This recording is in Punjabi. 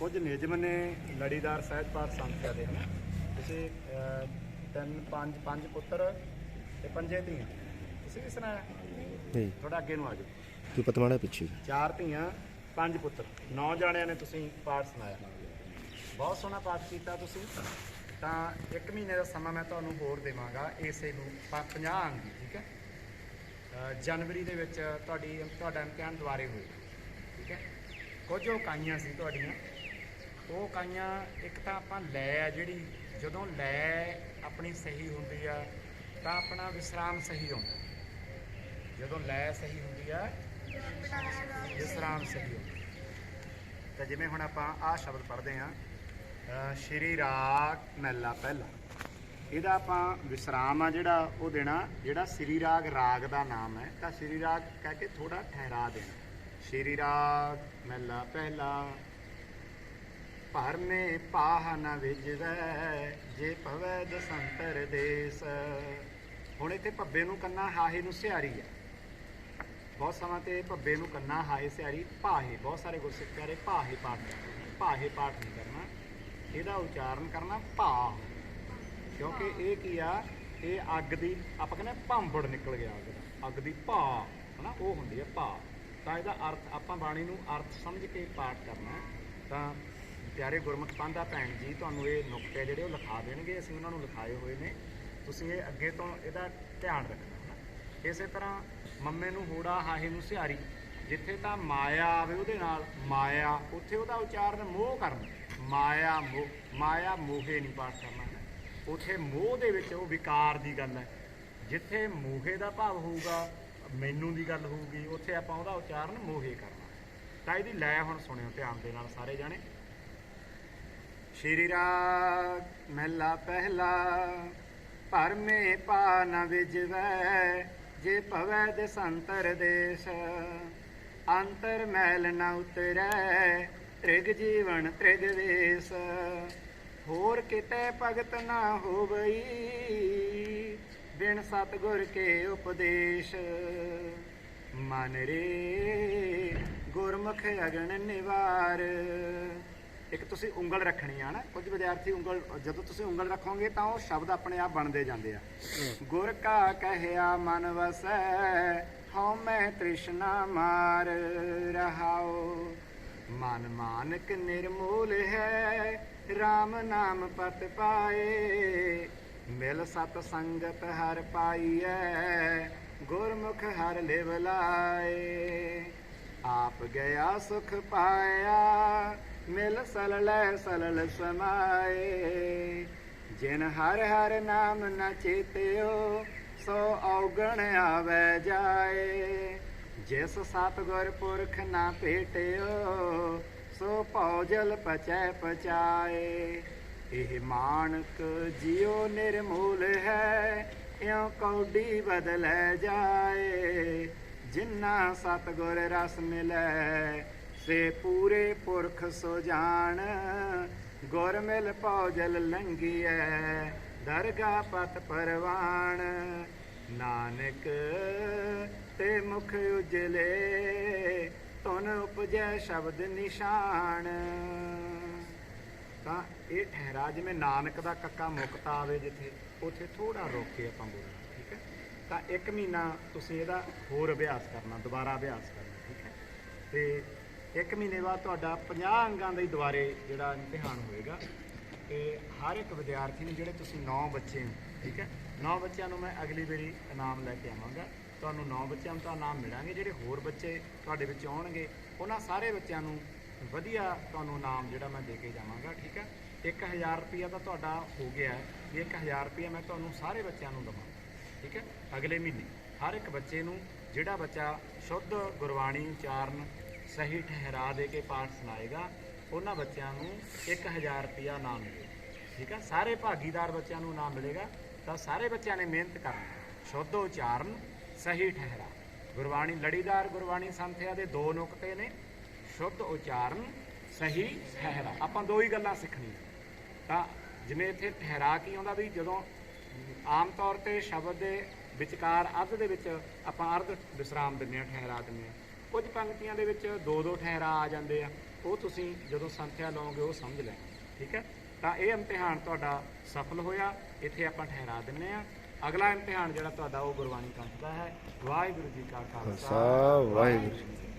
ਕੁਝ ਨਿਯਮ ਨੇ ਲੜੀਦਾਰ ਸਹਿਜ ਪਾਠ ਸੰਥਿਆ ਦੇ ਹਨ? ਤੁਸੀਂ ਤਿੰਨ ਪੰਜ ਪੰਜ ਪੁੱਤਰ ਤੇ ਪੰਜੇ ਧੀਆਂ। ਤੁਸੀਂ ਵੀ ਸੁਣਾਇਆ? ਨਹੀਂ ਥੋੜਾ ਅੱਗੇ ਨੂੰ ਆ ਜਾਓ। ਤੂੰ ਪਤਮਾੜਾ ਪਿੱਛੇ। ਚਾਰ ਧੀਆਂ ਪੰਜ ਪੁੱਤਰ। ਨੌ ਜਾਣਿਆਂ ਨੇ ਤੁਸੀਂ ਪਾਠ ਸੁਣਾਇਆ। ਬਹੁਤ ਸੋਹਣਾ ਪਾਠ ਕੀਤਾ ਤੁਸੀਂ। ਤਾਂ ਇੱਕ ਮਹੀਨੇ ਦਾ ਸਮਾਂ ਮੈਂ ਤੁਹਾਨੂੰ ਹੋਰ ਦੇਵਾਂਗਾ ਇਸੇ ਨੂੰ 50 ਅੰਕ ਦੀ ਠੀਕ ਹੈ? ਜਨਵਰੀ ਦੇ ਵਿੱਚ ਤੁਹਾਡੀ ਤੁਹਾਡਾ ਇਮਤਿਹਾਨ ਦੁਬਾਰੇ ਹੋਏਗਾ ਠੀਕ ਹੈ? ਕੁਝ ਇਕਾਈਆਂ ਸੀ ਤੁਹਾਡੀਆਂ। ਉਹ ਕਾਈਆਂ ਇੱਕ ਤਾਂ ਆਪਾਂ ਲੈ ਆ ਜਿਹੜੀ ਜਦੋਂ ਲੈ ਆਪਣੀ ਸਹੀ ਹੁੰਦੀ ਆ, ਤਾਂ ਆਪਣਾ ਵਿਸਰਾਮ ਸਹੀ ਆਉਂਦਾ ਜਦੋਂ ਲੈ ਸਹੀ ਹੁੰਦੀ ਆ, ਵਿਸਰਾਮ ਸਹੀ ਆਉਂਦਾ ਤਾਂ ਜਿਵੇਂ ਹੁਣ ਆਪਾਂ ਆਹ ਸ਼ਬਦ ਪੜ੍ਹਦੇ ਆ ਸ਼੍ਰੀ ਰਾਗ ਮਹਿਲਾ ਪਹਿਲਾ। ਇਹਦਾ ਆਪਾਂ ਵਿਸਰਾਮ ਆ ਜਿਹੜਾ ਉਹ ਦੇਣਾ, ਜਿਹੜਾ ਸ੍ਰੀ ਰਾਗ ਰਾਗ ਦਾ ਨਾਮ ਹੈ। ਤਾਂ ਸ੍ਰੀ ਰਾਗ ਕਹਿ ਕੇ ਥੋੜਾ ਠਹਿਰਾ ਦੇਣਾ। ਸ਼੍ਰੀ ਰਾਗ ਮਹਿਲਾ ਪਹਿਲਾ। ਭਰਮੇ ਪਾਹ ਨ ਵਿਜਵੈ, ਜੇ ਭਵੈ ਦਸੰਤਰ ਦੇਸ। ਹੁਣ ਇੱਥੇ ਭੱਬੇ ਨੂੰ ਕੰਨਾ ਹਾਹੇ ਨੂੰ ਸਿਆਰੀ ਆ ਬਹੁਤ ਸਮਾਂ ਤੇ ਭੱਬੇ ਨੂੰ ਕੰਨਾ ਹਾਏ ਸਿਆਰੀ ਪਾਹੇ ਬਹੁਤ ਸਾਰੇ ਗੁਰਸਿੱਖ ਪਿਆਰੇ ਭਾਹੇ ਪਾਠ ਕਰਦੇ ਭਾਹੇ ਪਾਠ ਨਹੀਂ ਕਰਨਾ। ਇਹਦਾ ਉਚਾਰਨ ਕਰਨਾ ਭਾ ਕਿਉਂਕਿ ਇਹ ਕੀ ਆ? ਇਹ ਅੱਗ ਦੀ, ਆਪਾਂ ਕਹਿੰਦੇ ਆ ਭਾਂਬੜ ਨਿਕਲ ਗਿਆ ਅੱਗ ਦਾ। ਅੱਗ ਦੀ ਭਾ ਹਨਾ, ਉਹ ਹੁੰਦੀ ਹੈ ਭਾ ਤਾਂ ਇਹਦਾ ਅਰਥ, ਆਪਾਂ ਬਾਣੀ ਨੂੰ ਅਰਥ ਸਮਝ ਕੇ ਪਾਠ ਕਰਨਾ ਤਾਂ ਪਿਆਰੇ ਗੁਰਮੁਖ ਪਾਂਦਾ ਭੈਣ ਜੀ, ਤੁਹਾਨੂੰ ਇਹ ਨੁਕਤੇ ਜਿਹੜੇ ਉਹ ਲਿਖਾ ਦੇਣਗੇ, ਅਸੀਂ ਉਹਨਾਂ ਨੂੰ ਲਿਖਾਏ ਹੋਏ ਨੇ। ਤੁਸੀਂ ਇਹ ਅੱਗੇ ਤੋਂ ਇਹਦਾ ਧਿਆਨ ਰੱਖਣਾ ਹੈ ਇਸੇ ਤਰ੍ਹਾਂ ਮੰਮੇ ਨੂੰ ਹੋੜਾ, ਹਾਹੇ ਨੂੰ ਸਿਹਾਰੀ, ਜਿੱਥੇ ਤਾਂ ਮਾਇਆ ਆਵੇ ਉਹਦੇ ਨਾਲ ਮਾਇਆ, ਉੱਥੇ ਉਹਦਾ ਉਚਾਰਨ ਮੋਹ ਕਰਨਾ। ਮਾਇਆ ਮੋਹ, ਮਾਇਆ ਮੋਹੇ ਨਹੀਂ ਪਾਠ ਕਰਨਾ ਹੈ ਉੱਥੇ ਮੋਹ ਦੇ ਵਿੱਚ ਉਹ ਵਿਕਾਰ ਦੀ ਗੱਲ ਹੈ। ਜਿੱਥੇ ਮੋਹੇ ਦਾ ਭਾਵ ਹੋਊਗਾ, ਮੈਨੂੰ ਦੀ ਗੱਲ ਹੋਊਗੀ, ਉੱਥੇ ਆਪਾਂ ਉਹਦਾ ਉਚਾਰਨ ਮੋਹੇ ਕਰਨਾ। ਤਾਂ ਇਹਦੀ ਲੈ ਹੁਣ ਸੁਣਿਓ ਧਿਆਨ ਦੇ ਨਾਲ ਸਾਰੇ ਜਾਣੇ। ਸ਼੍ਰੀ ਰਾਗ ਮਹਿਲਾ ਪਹਿਲਾ ਭਰਮੇ ਪਾ ਨ ਵਿਜਵੈ, ਜੇ ਭਵੈ ਦਸੰਤਰ ਦੇਸ਼। ਅੰਤਰ ਮੈਲ ਨ ਉਤਰੈ, ਤ੍ਰਿਗ ਜੀਵਨ ਤ੍ਰਿਗ ਵੇਸ। ਹੋਰ ਕਿਤੇ ਭਗਤ ਨਾ ਹੋਵਈ, ਬਿਨ ਸਤਗੁਰ ਕੇ ਉਪਦੇਸ਼। ਮਨ ਰੇ ਗੁਰਮੁਖ ਅਗਣ ਨਿਵਾਰ ਇੱਕ ਤੁਸੀਂ ਉਂਗਲ ਰੱਖਣੀ ਆ ਨਾ ਕੁਝ ਵਿਦਿਆਰਥੀ ਉਂਗਲ ਜਦੋਂ ਤੁਸੀਂ ਉਂਗਲ ਰੱਖੋਗੇ ਤਾਂ ਉਹ ਸ਼ਬਦ ਆਪਣੇ ਆਪ ਬਣਦੇ ਜਾਂਦੇ ਆ। ਗੁਰ ਕਾ ਕਹਿਆ ਮਨ ਵਸੈ ਹਉ ਮੈਂ ਤ੍ਰਿਸ਼ਨਾ ਮਾਰ ਰਹਾਉ। ਮਨ ਮਾਨਕ ਨਿਰਮੂਲ ਹੈ RAM ਨਾਮ ਪਤ ਪਾਏ। ਮਿਲ ਸਤ ਸੰਗਤ ਹਰ ਪਾਈਐ ਗੁਰਮੁਖ ਹਰ ਲਿਵ ਲਾਏ। ਆਪ ਗਿਆ ਸੁਖ ਪਾਇਆ ਮਿਲ ਸਲਲੈ ਸਲਲ ਸਮਾਏ ਜਿਨ ਹਰ ਹਰ ਨਾਮ ਨ ਚੇਤਿਓ ਸੋ ਔਗਣ ਆਵੈ ਜਾਏ ਜਿਸ ਸਤਿਗੁਰ ਪੁਰਖ ਨਾ ਭੇਟਿਓ ਸੋ ਪੌਜਲ ਪਚੈ ਪਚਾਏ ਇਹ ਮਾਨਕ ਜਿਉ ਨਿਰਮੂਲ ਹੈ ਇਉ ਕੌਡੀ ਬਦਲੈ ਜਾਏ ਜਿਨ੍ਹਾਂ ਸਤਿਗੁਰ ਰਸ ਮਿਲੈ ਸੇ ਪੂਰੇ ਪੁਰਖ ਸੋ ਜਾਣ, ਗੁਰ ਮਿਲ ਭੌਜਲ ਲੰਘੀਐ ਦਰਗਾ ਪਤ ਪਰਵਾਣ। ਨਾਨਕ ਤੇ ਮੁਖ ਉਜਲੇ ਤੁਨ ਉਪਜੈ ਸ਼ਬਦ ਨਿਸ਼ਾਨ। ਤਾਂ ਇਹ ਠਹਿਰਾ ਜਿਵੇਂ ਨਾਨਕ ਦਾ ਕੱਕਾ ਮੁਕਤਾ ਆਵੇ ਜਿੱਥੇ, ਉੱਥੇ ਥੋੜਾ ਰੋਕ ਕੇ ਆਪਾਂ ਬੋਲਣਾ, ਠੀਕ ਹੈ? ਤਾਂ ਇੱਕ ਮਹੀਨਾ ਤੁਸੀਂ ਇਹਦਾ ਹੋਰ ਅਭਿਆਸ ਕਰਨਾ, ਦੁਬਾਰਾ ਅਭਿਆਸ ਕਰਨਾ, ਠੀਕ ਹੈ? ਤੇ ਇੱਕ ਮਹੀਨੇ ਬਾਅਦ ਤੁਹਾਡਾ 50 ਅੰਗਾਂ ਦਾ ਹੀ ਦੁਬਾਰੇ ਜਿਹੜਾ ਇਮਤਿਹਾਨ ਹੋਏਗਾ। ਤੇ ਹਰ ਇੱਕ ਵਿਦਿਆਰਥੀ ਨੂੰ ਜਿਹੜੇ ਤੁਸੀਂ 9 ਬੱਚੇ ਹੋ, ਠੀਕ ਹੈ? 9 ਬੱਚਿਆਂ ਨੂੰ ਮੈਂ ਅਗਲੀ ਵਾਰੀ ਇਨਾਮ ਲੈ ਕੇ ਆਵਾਂਗਾ। ਤੁਹਾਨੂੰ 9 ਬੱਚਿਆਂ ਨੂੰ ਤਾਂ ਇਨਾਮ ਮਿਲਾਂਗੇ, ਜਿਹੜੇ ਹੋਰ ਬੱਚੇ ਤੁਹਾਡੇ ਵਿੱਚ ਆਉਣਗੇ, ਉਹਨਾਂ ਸਾਰੇ ਬੱਚਿਆਂ ਨੂੰ ਵਧੀਆ ਤੁਹਾਨੂੰ ਇਨਾਮ ਜਿਹੜਾ ਮੈਂ ਦੇ ਕੇ ਜਾਵਾਂਗਾ, ਠੀਕ ਹੈ? 1000 ਰੁਪਿਆ ਤਾਂ ਤੁਹਾਡਾ ਹੋ ਗਿਆ ਹੈ। ਵੀ 1000 ਰੁਪਿਆ ਮੈਂ ਤੁਹਾਨੂੰ ਸਾਰੇ ਬੱਚਿਆਂ ਨੂੰ ਦਵਾਂ, ਠੀਕ ਹੈ? ਅਗਲੇ ਮਹੀਨੇ ਹਰ ਇੱਕ ਬੱਚੇ ਨੂੰ ਜਿਹੜਾ ਬੱਚਾ ਸ਼ੁੱਧ ਗੁਰਬਾਣੀ ਉਚਾਰਨ ਸਹੀ ਠਹਿਰਾ ਦੇ ਕੇ ਪਾਠ ਸੁਣਾਏਗਾ, ਉਹਨਾਂ ਬੱਚਿਆਂ ਨੂੰ 1000 ਰੁਪਿਆ ਇਨਾਮ ਮਿਲੇਗਾ ਠੀਕ ਹੈ ਸਾਰੇ ਭਾਗੀਦਾਰ ਬੱਚਿਆਂ ਨੂੰ ਇਨਾਮ ਮਿਲੇਗਾ, ਤਾਂ ਸਾਰੇ ਬੱਚਿਆਂ ਨੇ ਮਿਹਨਤ ਕਰਨੀ ਸ਼ੁੱਧ ਉਚਾਰਨ, ਸਹੀ ਠਹਿਰਾ। ਗੁਰਬਾਣੀ ਲੜੀਦਾਰ, ਗੁਰਬਾਣੀ ਸੰਥਿਆ ਦੇ ਦੋ ਨੁਕਤੇ ਨੇ। ਸ਼ੁੱਧ ਉਚਾਰਨ, ਸਹੀ ਠਹਿਰਾ। ਆਪਾਂ ਦੋ ਹੀ ਗੱਲਾਂ ਸਿੱਖਣੀਆਂ। ਤਾਂ ਜਿਵੇਂ ਇੱਥੇ ਠਹਿਰਾ ਕੀ ਆਉਂਦਾ ਵੀ ਜਦੋਂ ਆਮ ਤੌਰ ਤੇ ਸ਼ਬਦ ਦੇ ਵਿਚਕਾਰ ਅੱਧ ਦੇ ਵਿੱਚ ਆਪਾਂ ਅਰਧ ਵਿਸਰਾਮ ਦਿੰਦੇ ਆ ਠਹਿਰਾ ਦਿੰਦੇ ਆ ਕੁਝ ਪੰਕਤੀਆਂ ਦੇ ਵਿੱਚ ਦੋ ਦੋ ਠਹਿਰਾ ਆ ਜਾਂਦੇ ਆ। ਉਹ ਤੁਸੀਂ ਜਦੋਂ ਸੰਥਿਆ ਲਓਗੇ, ਉਹ ਸਮਝ ਲੈ ਠੀਕ ਹੈ? ਤਾਂ ਇਹ ਇਮਤਿਹਾਨ ਤੁਹਾਡਾ ਸਫਲ ਹੋਇਆ। ਇੱਥੇ ਆਪਾਂ ਠਹਿਰਾ ਦਿੰਨੇ ਆ ਅਗਲਾ ਇਮਤਿਹਾਨ ਜਿਹੜਾ ਤੁਹਾਡਾ, ਉਹ ਗੁਰਬਾਣੀ ਕੰਠ ਦਾ ਹੈ। ਵਾਹਿਗੁਰੂ ਜੀ ਕਾ ਖਾਲਸਾ। ਵਾਹਿਗੁਰੂ ਜੀ